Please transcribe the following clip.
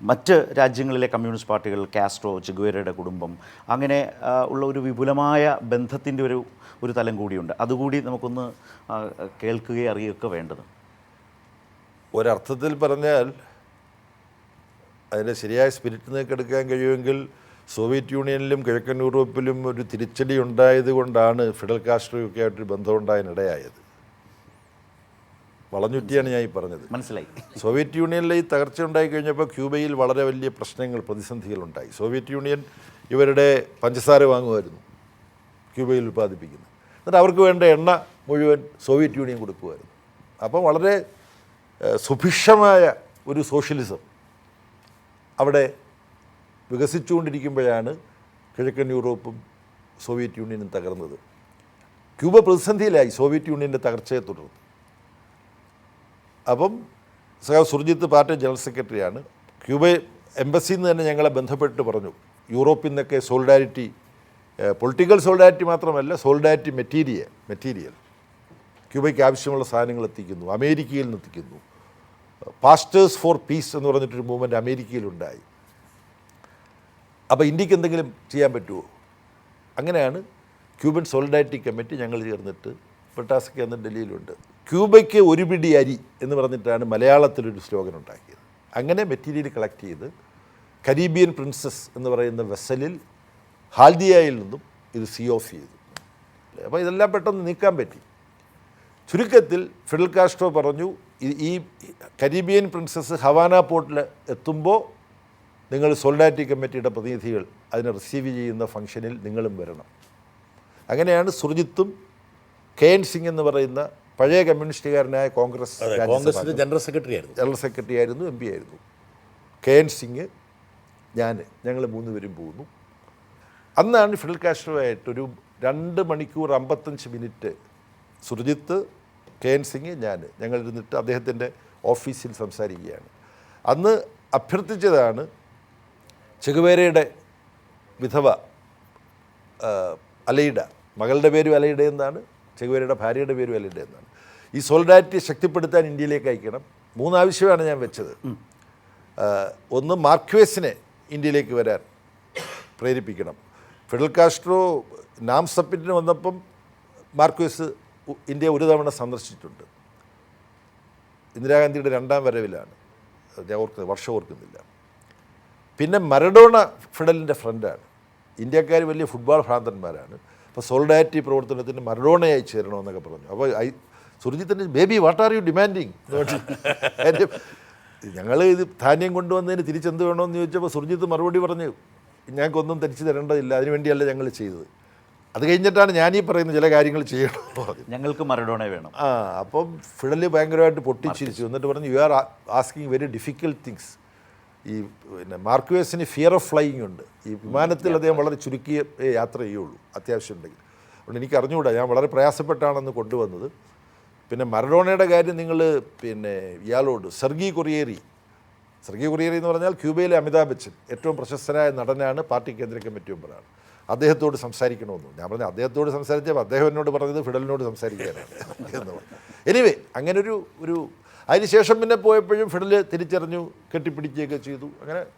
മറ്റ് രാജ്യങ്ങളിലെ കമ്മ്യൂണിസ്റ്റ് പാർട്ടികൾ കാസ്ട്രോ ചെഗുവേരയുടെ കുടുംബം അങ്ങനെ ഉള്ള ഒരു വിപുലമായ ബന്ധത്തിന്റെ ഒരു ഒരു തലം കൂടിയുണ്ട്. അതുകൂടി നമുക്കൊന്ന് കേൾക്കുകയും അറിയുകയൊക്കെ വേണ്ടത്. ഒരർത്ഥത്തിൽ പറഞ്ഞാൽ അതിന്റെ ശരിയായ സ്പിരിറ്റ് നിങ്ങൾക്ക് എടുക്കാൻ കഴിയുമെങ്കിൽ സോവിയറ്റ് യൂണിയനിലും കിഴക്കൻ യൂറോപ്പിലും ഒരു തിരിച്ചടി ഉണ്ടായത് കൊണ്ടാണ് ഫിഡൽ കാസ്ട്രോയൊക്കെ ആയിട്ടൊരു ബന്ധമുണ്ടാകാനിടയായത് വളഞ്ഞുറ്റിയാണ് ഞാൻ ഈ പറഞ്ഞത്. മനസ്സിലായി. സോവിയറ്റ് യൂണിയനിലെ ഈ തകർച്ച ഉണ്ടായി കഴിഞ്ഞപ്പോൾ ക്യൂബയിൽ വളരെ വലിയ പ്രശ്നങ്ങൾ പ്രതിസന്ധികളുണ്ടായി. സോവിയറ്റ് യൂണിയൻ ഇവരുടെ പഞ്ചസാര വാങ്ങുമായിരുന്നു ക്യൂബയിൽ ഉൽപ്പാദിപ്പിക്കുന്നത്. എന്നിട്ട് അവർക്ക് വേണ്ട എണ്ണ മുഴുവൻ സോവിയറ്റ് യൂണിയൻ കൊടുക്കുമായിരുന്നു. അപ്പോൾ വളരെ സുഭിക്ഷമായ ഒരു സോഷ്യലിസം അവിടെ വികസിച്ചുകൊണ്ടിരിക്കുമ്പോഴാണ് കിഴക്കൻ യൂറോപ്പും സോവിയറ്റ് യൂണിയനും തകർന്നത്. ക്യൂബ പ്രതിസന്ധിയിലായി സോവിയറ്റ് യൂണിയന്റെ തകർച്ചയെ തുടർന്ന്. അപ്പം സഹാബ് സുർജിത്ത് പാർട്ടി ജനറൽ സെക്രട്ടറിയാണ്. ക്യൂബ എംബസിയിൽ നിന്ന് തന്നെ ഞങ്ങളെ ബന്ധപ്പെട്ട് പറഞ്ഞു. യൂറോപ്പിൽ നിന്നൊക്കെ സോളിഡാരിറ്റി പൊളിറ്റിക്കൽ സോളിഡാരിറ്റി മാത്രമല്ല സോളിഡാരിറ്റി മെറ്റീരിയൽ മെറ്റീരിയൽ. ക്യൂബയ്ക്ക് ആവശ്യമുള്ള സാധനങ്ങൾ എത്തിക്കുന്നു അമേരിക്കയിൽ നിന്ന് എത്തിക്കുന്നു. പാസ്റ്റേഴ്സ് ഫോർ പീസ് എന്ന് പറഞ്ഞിട്ടൊരു മൂവ്മെന്റ് അമേരിക്കയിലുണ്ടായി അപ്പോൾ ഇന്ത്യയ്ക്ക് എന്തെങ്കിലും ചെയ്യാൻ പറ്റുമോ അങ്ങനെയാണ് ക്യൂബൻ സോളിഡാരിറ്റി കമ്മിറ്റി ഞങ്ങൾ ചേർന്നിട്ട് പെട്ടാസയ്ക്ക് അന്ന് ഡൽഹിയിലുണ്ട്. ക്യൂബയ്ക്ക് ഒരു പിടി അരി എന്ന് പറഞ്ഞിട്ടാണ് മലയാളത്തിലൊരു സ്ലോഗൻ ഉണ്ടാക്കിയത്. അങ്ങനെ മെറ്റീരിയൽ കളക്ട് ചെയ്ത് കരീബിയൻ പ്രിൻസസ് എന്ന് പറയുന്ന വെസലിൽ ഹാൽദിയയിൽ നിന്നും ഇത് സീ ഓഫ് ചെയ്തു. അപ്പോൾ ഇതെല്ലാം പെട്ടെന്ന് നീക്കാൻ പറ്റി. ചുരുക്കത്തിൽ ഫിഡൽ കാസ്ട്രോ പറഞ്ഞു ഈ- കരീബിയൻ പ്രിൻസസ് ഹവാന പോർട്ടിൽ എത്തുമ്പോൾ നിങ്ങൾ സോൾഡാറ്റി കമ്മിറ്റിയുടെ പ്രതിനിധികൾ അതിനെ റിസീവ് ചെയ്യുന്ന ഫംഗ്ഷനിൽ നിങ്ങളും വരണം. അങ്ങനെയാണ് സുർജിത്തും കെ എൻ സിംഗ് എന്ന് പറയുന്ന പഴയ കമ്മ്യൂണിസ്റ്റുകാരനായ കോൺഗ്രസ് കോൺഗ്രസിന്റെ ജനറൽ സെക്രട്ടറി ആയിരുന്നു. ജനറൽ സെക്രട്ടറി ആയിരുന്നു എം പി ആയിരുന്നു. കെ എൻ സിംഗ് ഞാൻ ഞങ്ങൾ മൂന്ന് പേരും പോകുന്നു. അന്നാണ് ഫിഡൽ കാസ്ട്രോയായിട്ടൊരു രണ്ട് മണിക്കൂർ അമ്പത്തഞ്ച് minute Surjit K N Singh ഞാൻ ഞങ്ങൾ ഇരുന്നിട്ട് അദ്ദേഹത്തിന്റെ ഓഫീസിൽ സംസാരിക്കുകയാണ്. അന്ന് അഭ്യർത്ഥിച്ചതാണ് ചെകുവേരയുടെ വിധവ അലൈഡ മകളുടെ പേരും അലൈഡ എന്നാണ്. ചെകുവേരയുടെ ഭാര്യയുടെ പേര് അലൈഡ എന്നാണ് ഈ സോളിഡാരിറ്റി ശക്തിപ്പെടുത്താൻ ഇന്ത്യയിലേക്ക് അയക്കണം. മൂന്നാവശ്യമാണ് ഞാൻ വെച്ചത്. ഒന്ന് മാർക്വേസിനെ ഇന്ത്യയിലേക്ക് വരാൻ പ്രേരിപ്പിക്കണം. ഫിഡൽ കാസ്ട്രോ നാം സപ്പിറ്റിന് വന്നപ്പം മാർക്വേസ് ഇന്ത്യ ഒരു തവണ സന്ദർശിച്ചിട്ടുണ്ട്. ഇന്ദിരാഗാന്ധിയുടെ രണ്ടാം വരവിലാണ്. ഞാൻ ഓർക്കുന്നത് വർഷം ഓർക്കുന്നില്ല. പിന്നെ മരഡോണ ഫിഡലിന്റെ ഫ്രണ്ടാണ്. ഇന്ത്യക്കാർ വലിയ ഫുട്ബോൾ ഭ്രാന്തന്മാരാണ്. അപ്പോൾ സോളിഡാരിറ്റി പ്രവർത്തനത്തിന് മരഡോണയായി ചേരണമെന്നൊക്കെ പറഞ്ഞു. അപ്പോൾ ഐ സുർജിത്തിന്റെ Baby what are you demanding എന്റെ ഞങ്ങൾ ഇത് ധാന്യം കൊണ്ടുവന്നതിന് തിരിച്ചെന്ത് വേണമെന്ന് ചോദിച്ചപ്പോൾ സുർജിത്ത് മറുപടി പറഞ്ഞു ഞങ്ങൾക്കൊന്നും തിരിച്ചു തരേണ്ടതില്ല അതിനുവേണ്ടിയല്ല ഞങ്ങൾ ചെയ്തത്. അത് കഴിഞ്ഞിട്ടാണ് ഞാൻ ഈ പറയുന്ന ചില കാര്യങ്ങൾ ചെയ്യണമെന്ന് പറഞ്ഞു ഞങ്ങൾക്ക് മറഡോണ വേണം. ആ അപ്പം ഫിഡൽ ഭയങ്കരമായിട്ട് പൊട്ടിച്ചിരിച്ചു. എന്നിട്ട് പറഞ്ഞു you are asking very difficult things ഈ പിന്നെ മാർക്വേസിന് ഫിയർ ഓഫ് ഫ്ലൈയിങ് ഉണ്ട്. ഈ വിമാനത്തിൽ അദ്ദേഹം വളരെ ചുരുക്കിയ യാത്ര ചെയ്യുള്ളൂ അത്യാവശ്യം ഉണ്ടെങ്കിൽ. അതുകൊണ്ട് എനിക്ക് അറിഞ്ഞുകൂടാ ഞാൻ വളരെ പ്രയാസപ്പെട്ടാണെന്ന് കൊണ്ടുവന്നത്. പിന്നെ മരഡോണയുടെ കാര്യം നിങ്ങൾ പിന്നെ ഇയാളോട് സെർഗി കൊറിയേരി. സെർഗി കൊറിയേരി എന്ന് പറഞ്ഞാൽ ക്യൂബയിലെ അമിതാഭ് ബച്ചൻ ഏറ്റവും പ്രശസ്തനായ നടനാണ് പാർട്ടി കേന്ദ്ര കമ്മിറ്റി മെമ്പറാണ്. അദ്ദേഹത്തോട് സംസാരിക്കണമെന്ന്. ഞാൻ പറഞ്ഞു അദ്ദേഹത്തോട് സംസാരിച്ചപ്പോൾ അദ്ദേഹം എന്നോട് പറഞ്ഞത് ഫിഡലിനോട് സംസാരിക്കാനാണ്. എന്ന് പറഞ്ഞു. എനിവേ അങ്ങനൊരു ഒരു ഒരു അതിനുശേഷം പിന്നെ പോയപ്പോഴും ഫിഡൽ തിരിച്ചറിഞ്ഞു കെട്ടിപ്പിടിക്കുകയൊക്കെ ചെയ്തു. അങ്ങനെ